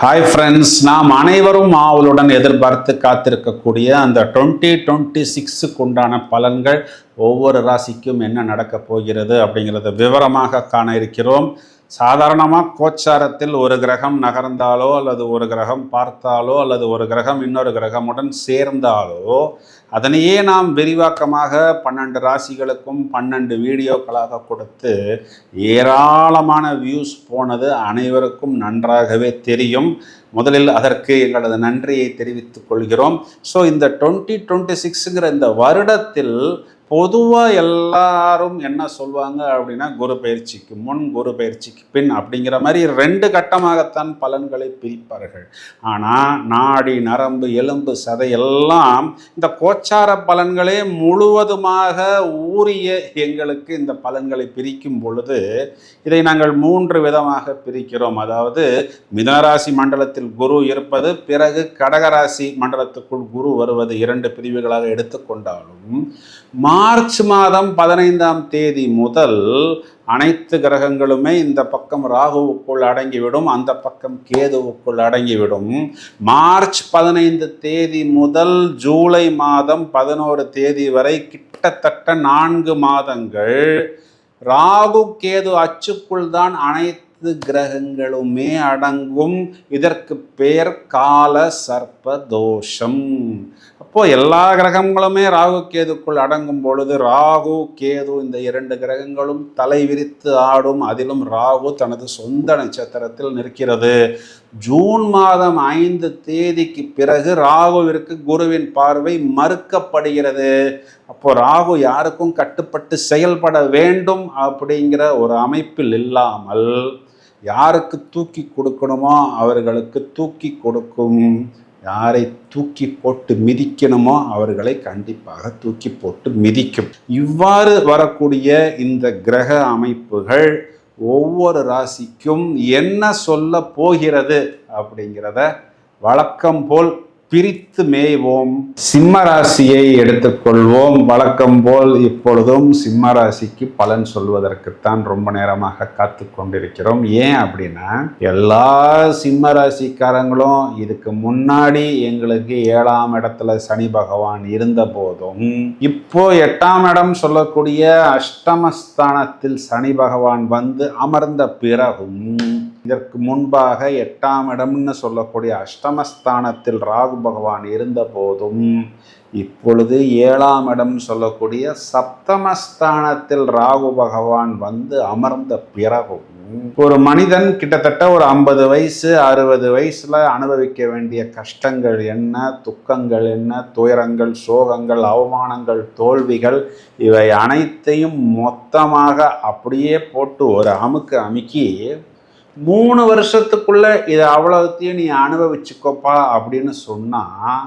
Hi friends நாம் அனைவரும் ஆவலுடன் எதிர்பார்த்து காத்திருக்கக்கூடிய அந்த டுவெண்ட்டி டுவெண்ட்டி சிக்ஸுக்கு உண்டான பலன்கள் ஒவ்வொரு ராசிக்கும் என்ன நடக்கப் போகிறது அப்படிங்கிறத விவரமாக காண இருக்கிறோம். சாதாரணமாக கோச்சாரத்தில் ஒரு கிரகம் நகர்ந்தாலோ அல்லது ஒரு கிரகம் பார்த்தாலோ அல்லது ஒரு கிரகம் இன்னொரு கிரகமுடன் சேர்ந்தாலோ அதனையே நாம் விரிவாக்கமாக பன்னெண்டு ராசிகளுக்கும் பன்னெண்டு வீடியோக்களாக கொடுத்து ஏராளமான வியூஸ் போனது அனைவருக்கும் நன்றாகவே தெரியும். முதலில் அதற்கு எங்களது நன்றியை தெரிவித்துக் கொள்கிறோம். ஸோ இந்த டுவெண்ட்டி டுவெண்ட்டி சிக்ஸுங்கிற இந்த வருடத்தில் பொதுவாக எல்லாரும் என்ன சொல்லுவாங்க அப்படின்னா குரு பயிற்சிக்கு முன் குரு பயிற்சிக்கு பின் அப்படிங்கிற மாதிரி ரெண்டு கட்டமாகத்தான் பலன்களை பிரிப்பார்கள். ஆனால் நாடி நரம்பு எலும்பு சதை எல்லாம் இந்த கோச்சார பலன்களே முழுவதுமாக ஊறிய எங்களுக்கு இந்த பலன்களை பிரிக்கும் பொழுது இதை நாங்கள் மூன்று விதமாக பிரிக்கிறோம். அதாவது மிதனராசி மண்டலத்தில் குரு இருப்பது பிறகு கடகராசி மண்டலத்துக்குள் குரு வருவது இரண்டு பிரிவுகளாக எடுத்துக்கொண்டாலும் மா மார்ச் மாதம் பதினைந்தாம் தேதி முதல் அனைத்து கிரகங்களுமே இந்த பக்கம் ராகுவுக்குள் அடங்கிவிடும் அந்த பக்கம் கேதுவுக்குள் அடங்கிவிடும். மார்ச் பதினைந்து தேதி முதல் ஜூலை மாதம் பதினோரு தேதி வரை கிட்டத்தட்ட நான்கு மாதங்கள் ராகு கேது அச்சுக்குள் தான் அனைத்து கிரகங்களுமே அடங்கும். இதற்கு பெயர் கால சர்ப்ப தோஷம். அப்போ எல்லா கிரகங்களுமே ராகு கேதுக்குள் அடங்கும் பொழுது ராகு கேது இந்த இரண்டு கிரகங்களும் தலை விரித்து ஆடும். அதிலும் ராகு தனது சொந்த நட்சத்திரத்தில் நிற்கிறது. ஜூன் மாதம் ஐந்து தேதிக்கு பிறகு ராகுவிற்கு குருவின் பார்வை மறுக்கப்படுகிறது. அப்போ ராகு யாருக்கும் கட்டுப்பட்டு செயல்பட வேண்டும் அப்படிங்கிற ஒரு அமைப்பில் இல்லாமல் யாருக்கு தூக்கி கொடுக்கணுமோ அவர்களுக்கு தூக்கி கொடுக்கும். யாரை தூக்கி போட்டு மிதிக்கணுமோ அவர்களை கண்டிப்பாக தூக்கி போட்டு மிதிக்கும். இவ்வாறு வரக்கூடிய இந்த கிரக அமைப்புகள் ஒவ்வொரு ராசிக்கும் என்ன சொல்ல போகிறது அப்படிங்கிறத வழக்கம் போல் பிரித்து மேய்வோம். சிம்ம ராசியை எடுத்துக்கொள்வோம். வழக்கம் போல் இப்பொழுதும் சிம்ம ராசிக்கு பலன் சொல்வதற்குத்தான் ரொம்ப நேரமாக காத்து கொண்டிருக்கிறோம். ஏன் அப்படின்னா எல்லா சிம்ம ராசிக்காரங்களும் இதுக்கு முன்னாடி எங்களுக்கு ஏழாம் இடத்துல சனி பகவான் இருந்த போதும் இப்போ எட்டாம் இடம் சொல்லக்கூடிய அஷ்டமஸ்தானத்தில் சனி பகவான் வந்து அமர்ந்த பிறகும் இதற்கு முன்பாக எட்டாம் இடம்னு சொல்லக்கூடிய அஷ்டமஸ்தானத்தில் ராகு பகவான் இருந்த போதும் இப்பொழுது ஏழாம் இடம் சொல்லக்கூடிய சப்தமஸ்தானத்தில் ராகு பகவான் வந்து அமர்ந்த பிறகும் ஒரு மனிதன் கிட்டத்தட்ட ஒரு ஐம்பது வயசு அறுபது வயசுல அனுபவிக்க வேண்டிய கஷ்டங்கள் என்ன துக்கங்கள் என்ன துயரங்கள் சோகங்கள் அவமானங்கள் தோல்விகள் இவை அனைத்தையும் மொத்தமாக அப்படியே போட்டு ஒரு அமுக்கு அமுக்கி மூணு வருஷத்துக்குள்ள இதை அவ்வளோத்தையும் நீ அனுபவிச்சுக்கோப்பா அப்படின்னு சொன்னால்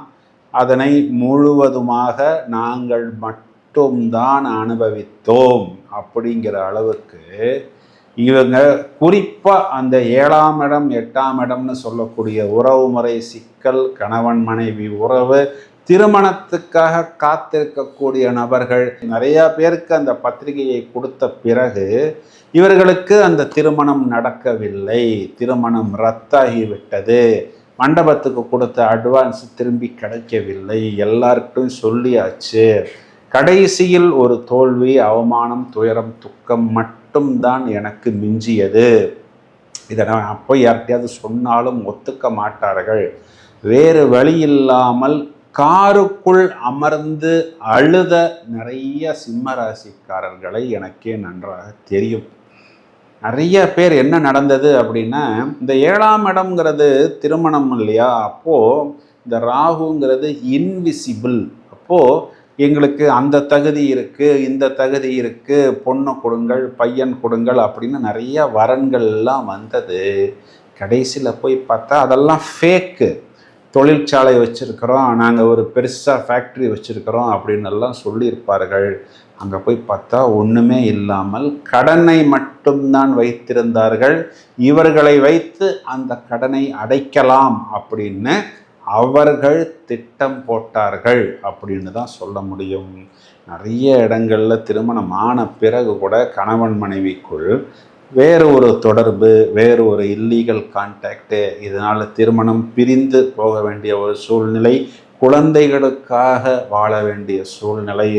அதனை முழுவதுமாக நாங்கள் மட்டும்தான் அனுபவித்தோம் அப்படிங்கிற அளவுக்கு இவங்க குறிப்பாக அந்த ஏழாம் இடம் எட்டாம் இடம்னு சொல்லக்கூடிய உறவு முறை சிக்கல் கணவன் மனைவி உறவு திருமணத்துக்காக காத்திருக்கக்கூடிய நபர்கள் நிறைய பேருக்கு அந்த பத்திரிகையை கொடுத்த பிறகு இவர்களுக்கு அந்த திருமணம் நடக்கவில்லை. திருமணம் ரத்தாகிவிட்டது. மண்டபத்துக்கு கொடுத்த அட்வான்ஸ் திரும்பி கிடைக்கவில்லை. எல்லார்கிட்டும் சொல்லியாச்சு. கடைசியில் ஒரு தோல்வி அவமானம் துயரம் துக்கம் மட்டும்தான் எனக்கு மிஞ்சியது. இதை நான் அப்போ யார்கிட்டயாவது சொன்னாலும் ஒத்துக்க மாட்டார்கள். வேறு வழி இல்லாமல் காருக்குள் அமர்ந்து அழுத நிறைய சிம்ம ராசிக்காரர்களை எனக்கே நன்றாக தெரியும். நிறைய பேர் என்ன நடந்தது அப்படின்னா இந்த ஏழாம் இடம்ங்கிறது திருமணம் இல்லையா? அப்போது இந்த ராகுங்கிறது இன்விசிபிள் அப்போது எங்களுக்கு அந்த தகுதி இருக்குது இந்த தகுதி இருக்குது பொண்ணு கொடுங்கள் பையன் கொடுங்கள் அப்படின்னு நிறைய வரன்கள் எல்லாம் வந்தது. கடைசியில் போய் பார்த்தா அதெல்லாம் ஃபேக்கு தொழிற்சாலை வச்சுருக்கிறோம் நாங்கள் ஒரு பெருசாக ஃபேக்ட்ரி வச்சுருக்கிறோம் அப்படின்னு எல்லாம் சொல்லியிருப்பார்கள். அங்கே போய் பார்த்தா ஒன்றுமே இல்லாமல் கடனை மட்டும்தான் வைத்திருந்தார்கள். இவர்களை வைத்து அந்த கடனை அடைக்கலாம் அப்படின்னு அவர்கள் திட்டம் போட்டார்கள் அப்படின்னு தான் சொல்ல முடியும். நிறைய இடங்களில் திருமணம் ஆன பிறகு கூட கணவன் மனைவிக்குள் வேறு ஒரு தொடர்பு வேறு ஒரு இல்லீகல் கான்டாக்டு இதனால் திருமணம் பிரிந்து போக வேண்டிய ஒரு சூழ்நிலை குழந்தைகளுக்காக வாழ வேண்டிய சூழ்நிலை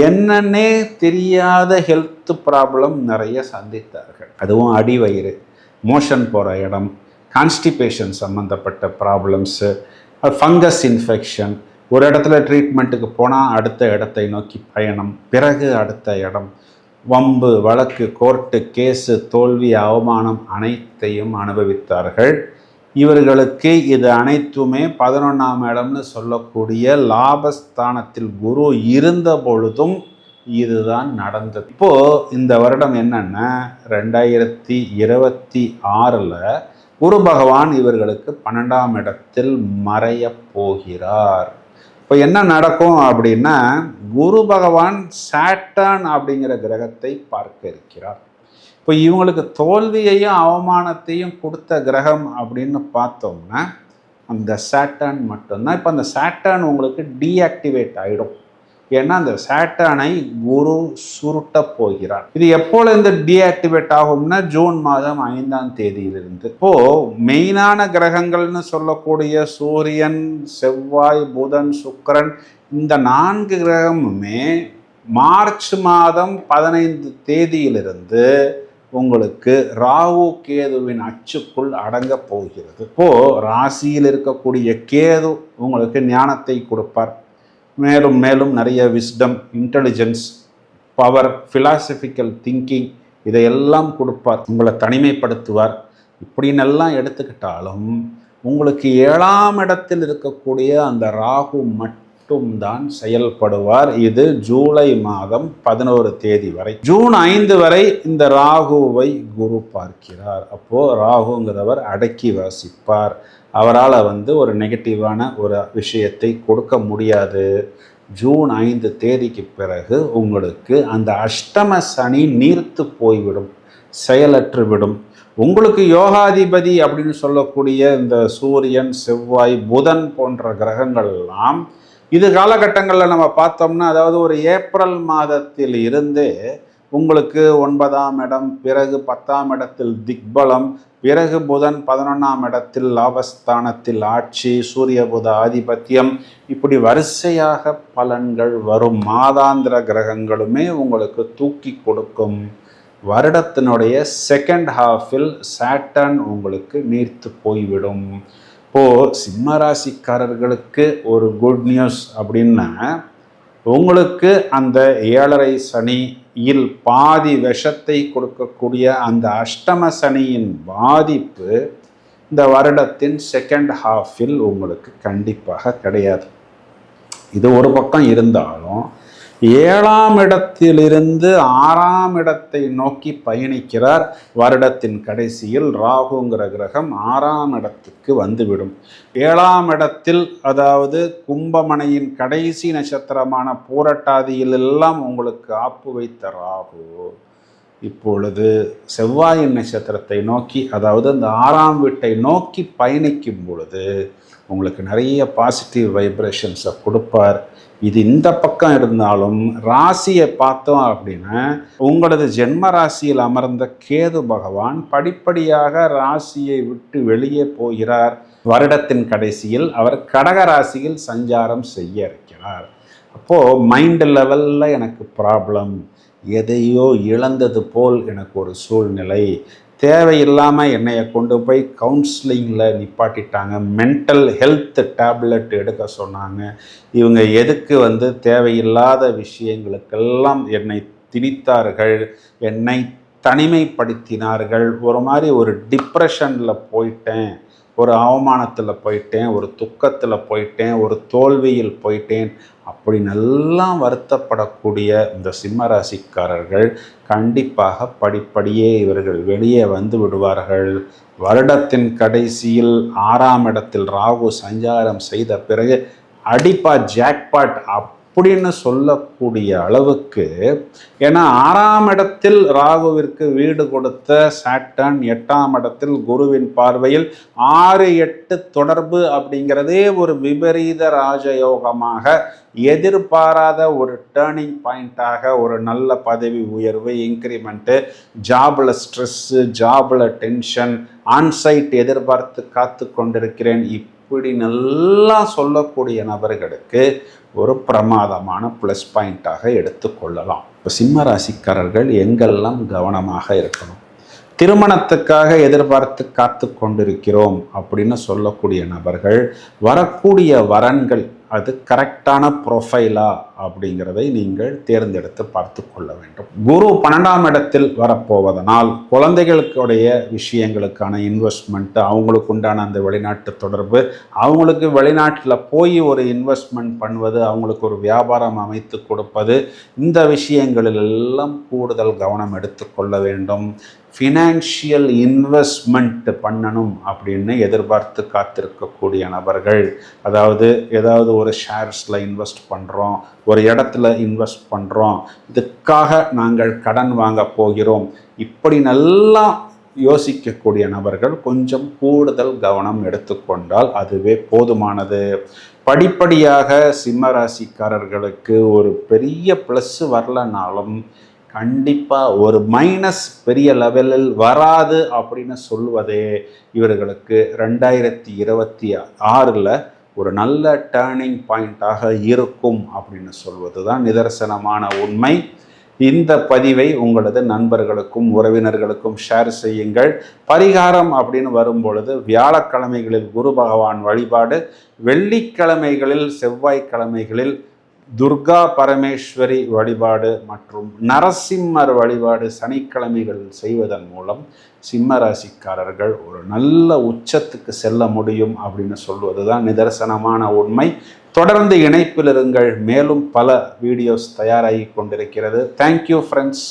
என்னன்னே தெரியாத ஹெல்த் ப்ராப்ளம் நிறைய சந்தித்தார்கள். அதுவும் அடிவயிறு மோஷன் போகிற இடம் கான்ஸ்டிபேஷன் சம்மந்தப்பட்ட ப்ராப்ளம்ஸு ஃபங்கஸ் இன்ஃபெக்ஷன் ஒரு இடத்துல ட்ரீட்மெண்ட்டுக்கு போனால் அடுத்த இடத்தை நோக்கி பயணம் பிறகு அடுத்த இடம் வம்பு வழக்கு கோர்ட்டு கேஸு தோல்வி அவமானம் அனைத்தையும் அனுபவித்தார்கள். இவர்களுக்கு இது அனைத்துமே பதினொன்றாம் இடம்னு சொல்லக்கூடிய லாபஸ்தானத்தில் குரு இருந்த பொழுதும் இதுதான் நடந்தது. இப்போ இந்த வருடம் என்னென்னா ரெண்டாயிரத்தி இருபத்தி ஆறில் குரு பகவான் இவர்களுக்கு பன்னெண்டாம் இடத்தில் மறைய போகிறார். இப்போ என்ன நடக்கும் அப்படின்னா குரு பகவான் சாட்டான் அப்படிங்கிற கிரகத்தை பார்க்க இருக்கிறார் இப்போ இவங்களுக்கு தோல்வியையும் அவமானத்தையும் கொடுத்த கிரகம் அப்படின்னு பார்த்தோம்னா அந்த சாட்டான் மட்டும்தான். இப்போ அந்த சாட்டான் உங்களுக்கு டீஆக்டிவேட் ஆகிடும் ஏன்னா அந்த சாட்டானை குரு சுருட்ட போகிறார். இது எப்போலேருந்து டீஆக்டிவேட் ஆகும்னா ஜூன் மாதம் ஐந்தாம் தேதியிலிருந்து. இப்போ மெயினான கிரகங்கள்னு சொல்லக்கூடிய சூரியன் செவ்வாய் புதன் சுக்கரன் இந்த நான்கு கிரகமுமே மார்ச் மாதம் பதினைந்து தேதியிலிருந்து உங்களுக்கு ராகு கேதுவின் அச்சுக்குள் அடங்க போகிறது. இப்போ ராசியில் இருக்கக்கூடிய கேது உங்களுக்கு ஞானத்தை கொடுப்பார். மேலும் மேலும் நிறைய wisdom intelligence power philosophical thinking இதையெல்லாம் கொடுப்பார். உங்களை தனிமைப்படுத்துவார். இப்படின்னெல்லாம் எடுத்துக்கிட்டாலும் உங்களுக்கு ஏழாம் இடத்தில் இருக்கக்கூடிய அந்த ராகு மட்டும்தான் செயல்படுவார். இது ஜூலை மாதம் பதினோரு தேதி வரை. ஜூன் ஐந்து வரை இந்த ராகுவை குரு பார்க்கிறார். அப்போ ராகுங்கிறவர் அடக்கி வாசிப்பார். அவரால் வந்து ஒரு நெகட்டிவான ஒரு விஷயத்தை கொடுக்க முடியாது. ஜூன் ஐந்து தேதிக்கு பிறகு உங்களுக்கு அந்த அஷ்டம சனி நீர்த்து போய்விடும். செயலற்று விடும். உங்களுக்கு யோகாதிபதி அப்படின்னு சொல்லக்கூடிய இந்த சூரியன் செவ்வாய் புதன் போன்ற கிரகங்கள்லாம் எல்லாம் இது காலகட்டங்களில் நம்ம பார்த்தோம்னா அதாவது ஒரு ஏப்ரல் மாதத்தில் இருந்தே உங்களுக்கு ஒன்பதாம் இடம் பிறகு பத்தாம் இடத்தில் திக்பலம் பிறகு புதன் பதினொன்றாம் இடத்தில் லாபஸ்தானத்தில் ஆட்சி சூரிய புத ஆதிபத்தியம். இப்படி வரிசையாக பலன்கள் வரும். மாதாந்திர கிரகங்களுமே உங்களுக்கு தூக்கி கொடுக்கும். வருடத்தினுடைய செகண்ட் ஹாஃபில் சேட்டன் உங்களுக்கு நீர்த்து போய்விடும். இப்போது சிம்ம ராசிக்காரர்களுக்கு ஒரு குட் நியூஸ் அப்படின்னா உங்களுக்கு அந்த ஏழரை சனியில் பாதி விஷத்தை கொடுக்கக்கூடிய அந்த அஷ்டம சனியின் பாதிப்பு இந்த வருடத்தின் செகண்ட் ஹாஃபில் உங்களுக்கு கண்டிப்பாக கிடையாது. இது ஒரு பக்கம் இருந்தாலும் ஏழாம் இடத்திலிருந்து ஆறாம் இடத்தை நோக்கி பயணிக்கிறார். வருடத்தின் கடைசியில் ராகுங்கிற கிரகம் ஆறாம் இடத்துக்கு வந்துவிடும். ஏழாம் இடத்தில் அதாவது கும்பமனையின் கடைசி நட்சத்திரமான பூரட்டாதியில் எல்லாம் உங்களுக்கு ஆப்பு வைத்த ராகு. இப்பொழுது செவ்வாயின் நட்சத்திரத்தை நோக்கி அதாவது அந்த ஆறாம் வீட்டை நோக்கி பயணிக்கும் பொழுது உங்களுக்கு நிறைய பாசிட்டிவ் வைப்ரேஷன்ஸை கொடுப்பார். இது இந்த பக்கம் இருந்தாலும் ராசியை பார்த்தோம் அப்படின்னா உங்களது ஜென்ம ராசியில் அமர்ந்த கேது பகவான் படிப்படியாக ராசியை விட்டு வெளியே போகிறார். வருடத்தின் கடைசியில் அவர் கடக ராசியில் சஞ்சாரம் செய்ய இருக்கிறார். அப்போது மைண்ட் லெவலில் எனக்கு ப்ராப்ளம் எதையோ இழந்தது போல் எனக்கு ஒரு சூழ்நிலை. தேவையில்லாமல் என்னையை கொண்டு போய் கவுன்சிலிங்கில் நிப்பாட்டிட்டாங்க. மென்டல் ஹெல்த் டேப்லெட் எடுக்க சொன்னாங்க. இவங்க எதுக்கு வந்து தேவையில்லாத விஷயங்களுக்கெல்லாம் என்னை திணித்தார்கள் என்னை தனிமைப்படுத்தினார்கள். ஒரு மாதிரி ஒரு டிப்ரெஷனில் போயிட்டேன். ஒரு அவமானத்தில் போயிட்டேன் ஒரு துக்கத்தில் போயிட்டேன் ஒரு தோல்வியில் போயிட்டேன் அப்படி நல்லா வருத்தப்படக்கூடிய இந்த சிம்மராசிக்காரர்கள் கண்டிப்பாக படிப்படியே இவர்கள் வெளியே வந்து விடுவார்கள். வருடத்தின் கடைசியில் ஆறாம் இடத்தில் ராகு சஞ்சாரம் செய்த பிறகு அடிப்பா ஜாக்பாட் அப்படின்னு சொல்லக்கூடிய அளவுக்கு ஏன்னா ஆறாம் இடத்தில் ராகுவிற்கு வீடு கொடுத்த சாட்டன் எட்டாம் இடத்தில் குருவின் பார்வையில் ஆறு எட்டு தொடர்பு அப்படிங்கிறதே ஒரு விபரீத ராஜயோகமாக எதிர்பாராத ஒரு டேர்னிங் பாயிண்ட்டாக ஒரு நல்ல பதவி உயர்வு இன்க்ரிமெண்ட்டு ஜாபில் ஸ்ட்ரெஸ்ஸு ஜாபில் டென்ஷன் ஆன்சைட் எதிர்பார்த்து காத்து கொண்டிருக்கிறேன். இப்படி நல்லா சொல்லக்கூடிய நபர்களுக்கு ஒரு பிரமாதமான ப்ளஸ் பாயிண்ட்டாக எடுத்துக்கொள்ளலாம் இப்போ சிம்ம ராசிக்காரர்கள் எங்கெல்லாம் கவனமாக இருக்கணும்? திருமணத்துக்காக எதிர்பார்த்து காத்து கொண்டிருக்கிறோம் அப்படின்னு சொல்லக்கூடிய நபர்கள் வரக்கூடிய வரன்கள் அது கரெக்டான ப்ரொஃபைலா அப்படிங்கிறதை நீங்கள் தேர்ந்தெடுத்து பார்த்து கொள்ள வேண்டும். குரு பன்னெண்டாம் இடத்தில் வரப்போவதனால் குழந்தைகளுடைய விஷயங்களுக்கான இன்வெஸ்ட்மெண்ட் அவங்களுக்கு உண்டான அந்த வெளிநாட்டு தொடர்பு அவங்களுக்கு வெளிநாட்டில் போய் ஒரு இன்வெஸ்ட்மெண்ட் பண்ணுவது அவங்களுக்கு ஒரு வியாபாரம் அமைத்து கொடுப்பது இந்த விஷயங்களில் எல்லாம் கூடுதல் கவனம் எடுத்துக்கொள்ள வேண்டும். ஃபினான்ஷியல் இன்வெஸ்ட்மெண்ட் பண்ணணும் அப்படின்னு எதிர்பார்த்து காத்திருக்கக்கூடிய நபர்கள் அதாவது ஏதாவது ஒரு ஷேர்ஸில் இன்வெஸ்ட் பண்ணுறோம் ஒரு இடத்துல இன்வெஸ்ட் பண்ணுறோம் இதுக்காக நாங்கள் கடன் வாங்க போகிறோம். இப்படி நல்லா யோசிக்கக்கூடிய நபர்கள் கொஞ்சம் கூடுதல் கவனம் எடுத்துக்கொண்டால் அதுவே போதுமானது. படிப்படியாக சிம்ம ராசிக்காரர்களுக்கு ஒரு பெரிய ப்ளஸ் வரலனாலும் கண்டிப்பாக ஒரு மைனஸ் பெரிய லெவலில் வராது அப்படின்னு சொல்லுவதே இவர்களுக்கு ரெண்டாயிரத்தி இருபத்தி ஆறில் ஒரு நல்ல டேர்னிங் பாயிண்ட்டாக இருக்கும் அப்படின்னு சொல்வது தான் நிதர்சனமான உண்மை. இந்த பதிவை உங்களது நண்பர்களுக்கும் உறவினர்களுக்கும் ஷேர் செய்யுங்கள். பரிகாரம் அப்படின்னு வரும்பொழுது வியாழக்கிழமைகளில் குரு பகவான் வழிபாடு வெள்ளிக்கிழமைகளில் செவ்வாய்க்கிழமைகளில் துர்கா பரமேஸ்வரி வழிபாடு மற்றும் நரசிம்மர் வழிபாடு சனிக்கிழமைகள் செய்வதன் மூலம் சிம்ம ராசிக்காரர்கள் ஒரு நல்ல உச்சத்துக்கு செல்ல முடியும் அப்படின்னு சொல்வது தான் நிதர்சனமான உண்மை. தொடர்ந்து இணைப்பில் இருங்கள். மேலும் பல வீடியோஸ் தயாராகி கொண்டிருக்கிறது. Thank you friends